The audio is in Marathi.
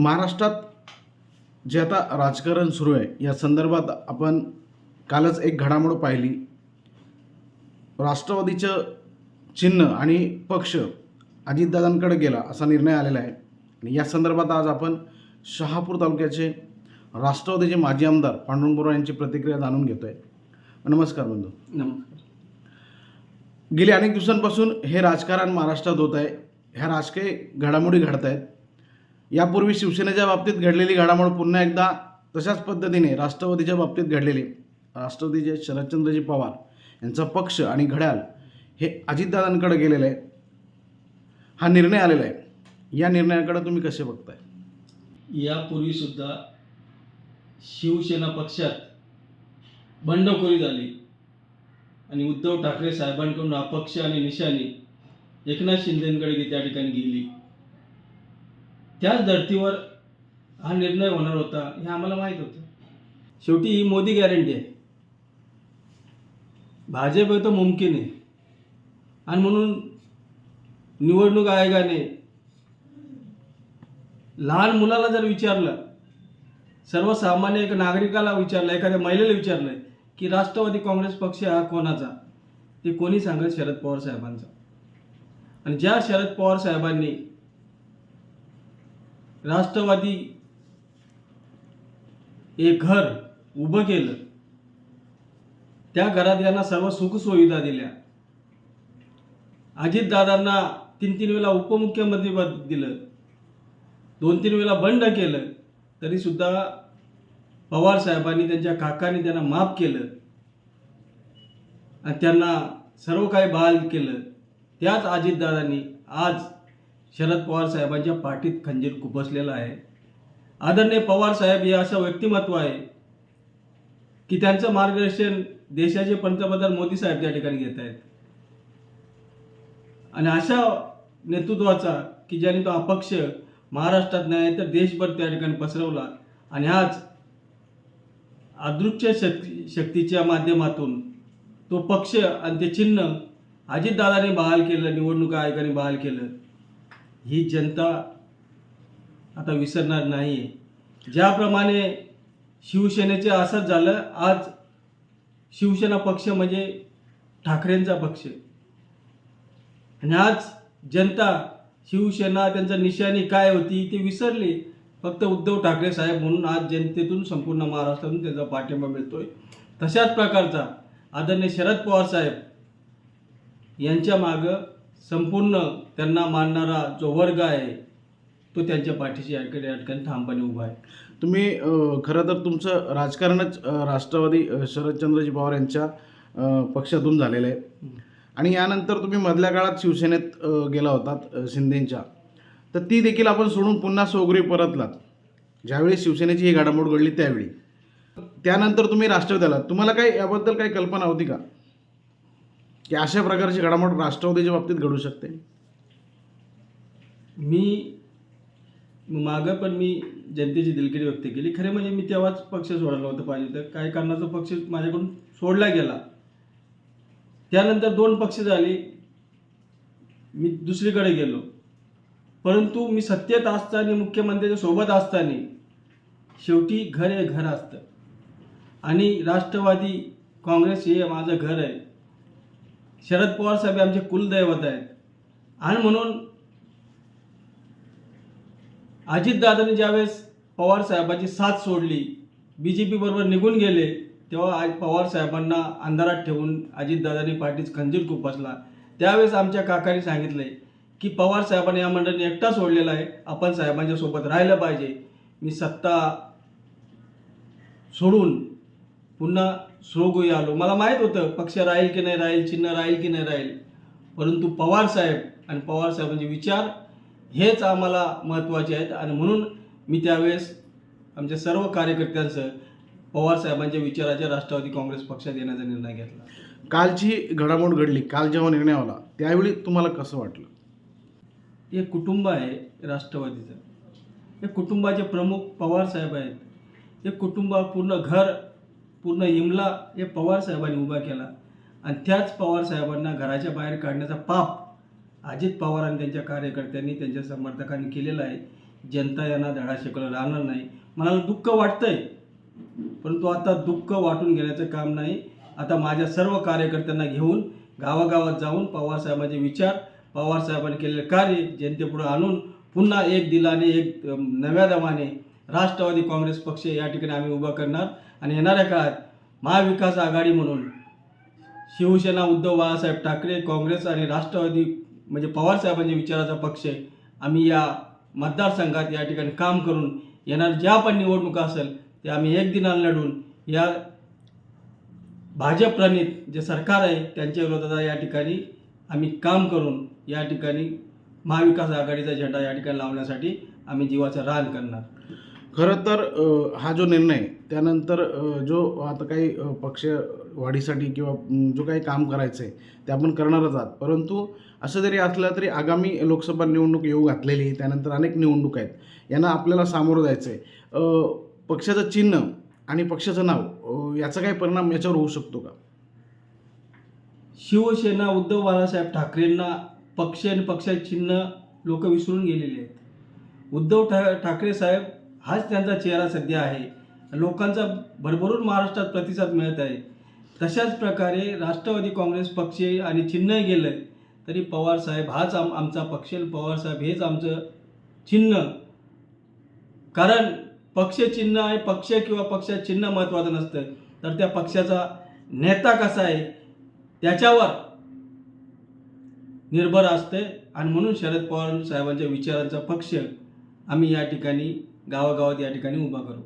महाराष्ट्रात जे आता राजकारण सुरू आहे या संदर्भात आपण कालच एक घडामोड पाहिली. राष्ट्रवादीचं चिन्ह आणि पक्ष अजितदादांकडे गेला असा निर्णय आलेला आहे. आणि या संदर्भात आज आपण शहापूर तालुक्याचे राष्ट्रवादीचे माजी आमदार पांडुरंग बोरा यांची प्रतिक्रिया जाणून घेतो आहे नमस्कार बंधू. नमस्कार. गेली अनेक दिवसांपासून हे राजकारण महाराष्ट्रात होत आहे. ह्या राजकीय घडामोडी घडत आहेत यापूर्वी शिवसेनेच्या बाबतीत घडलेली घडामोड पुन्हा एकदा तशाच पद्धतीने राष्ट्रवादीच्या बाबतीत घडलेली. राष्ट्रवादीचे शरदचंद्रजी पवार यांचा पक्ष आणि घड्याल हे अजितदादांकडे गेलेलं आहे. हा निर्णय आलेला आहे. या निर्णयाकडे तुम्ही कसे बघताय? यापूर्वीसुद्धा शिवसेना पक्षात बंडखोरी झाली. आणि उद्धव ठाकरे साहेबांकडून अपक्ष आणि निशाणी एकनाथ शिंदेकडे त्या ठिकाणी गेली. त्याच धर्तीवर हा निर्णय होणार होता हे आम्हाला माहीत होतं. शेवटी ही मोदी गॅरंटी आहे. भाजप आहे तर मुमकिन आहे. आणि म्हणून निवडणूक आयोगाने लहान मुलाला जर विचारलं सर्वसामान्य एका नागरिकाला विचारलं एखाद्या महिलेला विचारलं की राष्ट्रवादी काँग्रेस पक्ष हा कोणाचा? ते कोणी सांगत शरद पवार साहेबांचा. आणि ज्या शरद पवार साहेबांनी राष्ट्रवादी एक घर उभं केलं. त्या घरात यांना सर्व सुखसुविधा दिल्या. अजितदादांना तीन तीन वेळा उपमुख्यमंत्रीपद दिलं. दोन तीन वेळा बंड केलं. तरी सुद्धा पवार साहेबांनी त्यांच्या काकांनी त्यांना माफ केलं. आणि त्यांना सर्व काही बहाल केलं. त्याच अजितदादांनी आज शरद पवार साहेबांच्या पाठीत खंजीर खुपसलेला आहे. आदरणीय पवार साहेब हे असं व्यक्तिमत्व आहे की त्यांचं मार्गदर्शन देशाचे पंतप्रधान मोदी साहेब त्या ठिकाणी घेत आहेत. आणि अशा नेतृत्वाचा की ज्याने तो अपक्ष महाराष्ट्रात नाही तर देशभर त्या ठिकाणी पसरवला. आणि आज अदृश्य शक्ती शक्तीच्या माध्यमातून तो पक्ष आणि ते चिन्ह अजितदादाने बहाल केलं निवडणूक आयोगाने बहाल केलं. ही जनता आता विसरणार नाही. आहे ज्याप्रमाणे शिवसेनेचे असंच झालं आज शिवसेना पक्ष म्हणजे ठाकरेंचा पक्ष. आणि आज जनता शिवसेना त्यांचा निशाणी काय होती ते विसरली. फक्त उद्धव ठाकरे साहेब म्हणून आज जनतेतून संपूर्ण महाराष्ट्रातून त्यांचा पाठिंबा मिळतोय. तशाच प्रकारचा आदरणीय शरद पवार साहेब यांच्या मागं संपूर्ण त्यांना मानणारा जो वर्ग आहे तो त्यांच्या पाठीशी अडकणी अडकणी ठामपणे उभा आहे. तुम्ही खरं तर तुमचं राजकारणच राष्ट्रवादी शरदचंद्रजी पवार यांच्या पक्षातून झालेलं आहे. आणि यानंतर तुम्ही मधल्या काळात शिवसेनेत गेला होतात अ, शिंदेंच्या. तर ती देखील आपण सोडून पुन्हा सोगरी परतलात. ज्यावेळी शिवसेनेची ही घडामोड घडली त्यावेळी. त्यानंतर तुम्ही राष्ट्रवादी आलात. तुम्हाला काही याबद्दल काही कल्पना होती का? की अशा प्रकारची घडामोड राष्ट्रवादीच्या बाबतीत घडू शकते? मी मागं पण मी जनतेची दिलगिरी व्यक्त केली. खरे म्हणजे मी तेव्हाच पक्ष सोडला होतं पाहिजे तर काही कारणाचा पक्ष माझ्याकडून सोडला गेला. त्यानंतर दोन पक्ष झाले. मी दुसरीकडे गेलो. परंतु मी सत्तेत असताना मुख्यमंत्र्याच्या सोबत असताना शेवटी घर हे घर असतं. आणि राष्ट्रवादी काँग्रेस हे माझं घर आहे. शरद पवार साहेब आमचे कुलदैवत आहेत. आणि म्हणून अजितदादांनी ज्यावेळेस पवार साहेबांची साथ सोडली बी जे पीबरोबर निघून गेले तेव्हा आज पवार साहेबांना अंधारात ठेवून अजितदादांनी पाठीच खंजीर खुपसला त्यावेळेस आमच्या काकांनी सांगितले की पवार साहेबांनी या मंडळीने एकटा सोडलेला आहे आपण साहेबांच्या सोबत राहिलं पाहिजे. मी सत्ता सोडून पुन्हा सोगोई आलो. मला माहीत होतं पक्ष राहील की नाही राहील चिन्ह राहील की नाही राहील. परंतु पवार साहेब आणि पवार साहेबांचे विचार हेच आम्हाला महत्त्वाचे आहेत. आणि म्हणून मी त्यावेळेस आमच्या सर्व कार्यकर्त्यांसह पवार साहेबांच्या विचाराच्या राष्ट्रवादी काँग्रेस पक्षात येण्याचा निर्णय घेतला. कालची घडामोड घडली. काल जेव्हा निर्णय आला त्यावेळी तुम्हाला कसं वाटलं? हे कुटुंब आहे राष्ट्रवादीचं. हे कुटुंबाचे प्रमुख पवार साहेब आहेत. हे कुटुंब पूर्ण घर पूर्ण इमला हे पवार साहेबांनी उभा केला. आणि त्याच पवार साहेबांना घराच्या बाहेर काढण्याचा पाप अजित पवार आणि त्यांच्या कार्यकर्त्यांनी त्यांच्या समर्थकांनी केलेला आहे. जनता यांना धडा शिकवला राहणार नाही. मला दुःख वाटतंय परंतु आता दुःख वाटून घेण्याचं काम नाही. आता माझ्या सर्व कार्यकर्त्यांना घेऊन गावागावात जाऊन पवारसाहेबांचे विचार पवारसाहेबांनी केलेले कार्य जनतेपुढे आणून पुन्हा एक दिलाने एक नव्या दमाने राष्ट्रवादी काँग्रेस पक्ष या ठिकाणी आम्ही उभा करणार. आणि येणाऱ्या काळात महाविकास आघाडी म्हणून शिवसेना उद्धव बाळासाहेब ठाकरे काँग्रेस आणि राष्ट्रवादी म्हणजे पवारसाहेबांच्या विचाराचा पक्ष आहे. आम्ही या मतदारसंघात या ठिकाणी काम करून येणार ज्या पण निवडणुका असेल ते आम्ही एक दिनाला लढून या भाजप प्रणित जे सरकार आहे त्यांच्या विरोधात या ठिकाणी आम्ही काम करून या ठिकाणी महाविकास आघाडीचा झेंडा या ठिकाणी लावण्यासाठी आम्ही जीवाचं रान करणार. खरं तर हा जो निर्णय आहे, त्यानंतर जो आता काही पक्ष वाढीसाठी किंवा जो काही काम करायचं आहे ते आपण करणारच आहात. परंतु असं जरी असलं तरी आगामी लोकसभा निवडणूक येऊ घातलेली आहे त्यानंतर अनेक निवडणूक आहेत यांना आपल्याला सामोरं जायचं आहे पक्षाचं चिन्ह आणि पक्षाचं नाव याचा काही परिणाम याच्यावर होऊ शकतो का? शिवसेना उद्धव बाळासाहेब ठाकरेंना पक्ष आणि पक्षाचे चिन्ह लोक विसरून गेलेले आहेत. उद्धव ठा ठाकरे साहेब हाच त्यांचा चेहरा सध्या आहे. लोकांचा भरभरून महाराष्ट्रात प्रतिसाद मिळत आहे. तशाच प्रकारे राष्ट्रवादी काँग्रेस पक्ष आणि चिन्ह गेलं तरी पवार साहेब हाच आम आमचा पक्ष पवारसाहेब पवार साहेब हेच आमचं चिन्ह. कारण पक्ष चिन्ह आहे पक्ष किंवा पक्षात चिन्ह महत्त्वाचं नसतं. तर त्या पक्षाचा नेता कसा आहे त्याच्यावर निर्भर असते आणि म्हणून शरद पवार साहेबांच्या विचारांचा पक्ष आम्ही या ठिकाणी गावागावात या ठिकाणी उभा करू.